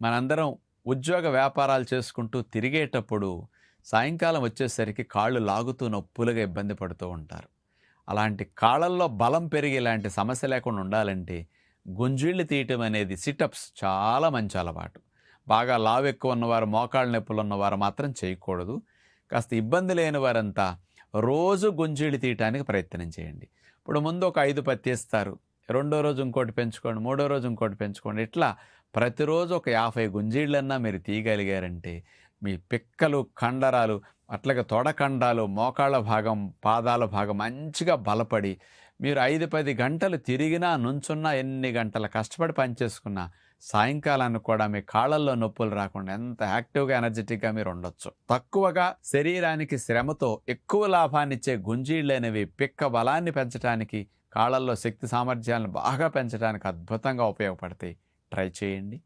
మనందరం ఉద్యోగ వ్యాపారాలు చేసుకుంటూ తిరిగేటప్పుడు సాయంకాలం వచ్చేసరికి కాళ్ళు లాగుతూ నొప్పులుగా ఇబ్బంది పడుతూ ఉంటారు. అలాంటి కాళ్ళల్లో బలం పెరిగి ఇలాంటి సమస్య లేకుండా ఉండాలంటే గుంజుళ్ళు తీయటం అనేది సిటప్స్ చాలా మంచి అలవాటు. బాగా లావు ఎక్కువ ఉన్నవారు మోకాళ్ళ నొప్పులు ఉన్నవారు మాత్రం చేయకూడదు. కాస్త ఇబ్బంది లేని వారంతా రోజు గుంజుళ్ళు తీయటానికి ప్రయత్నం చేయండి. ఇప్పుడు ముందు ఒక ఐదు పత్తేస్తారు. రెండో రోజు ఇంకోటి పెంచుకోండి మూడో రోజు ఇంకోటి పెంచుకోండి. ఇట్లా ప్రతిరోజు ఒక యాభై గుంజీళ్ళన్నా మీరు తీయగలిగారంటే మీ పిక్కలు కండరాలు అట్లాగే తొడకండాలు మోకాళ్ళ భాగం పాదాల భాగం మంచిగా బలపడి మీరు ఐదు పది గంటలు తిరిగినా నుంచున్నా ఎన్ని గంటలు కష్టపడి పనిచేసుకున్నా సాయంకాలానికి కూడా మీ కాళ్ళల్లో నొప్పులు రాకుండా ఎంత యాక్టివ్గా ఎనర్జెటిక్గా మీరు ఉండొచ్చు. తక్కువగా శరీరానికి శ్రమతో ఎక్కువ లాభాన్నిచ్చే గుంజీళ్ళు అనేవి పిక్క బలాన్ని పెంచడానికి కాళ్ళల్లో శక్తి సామర్థ్యాలను బాగా పెంచడానికి అద్భుతంగా ఉపయోగపడతాయి. ట్రై చేయండి.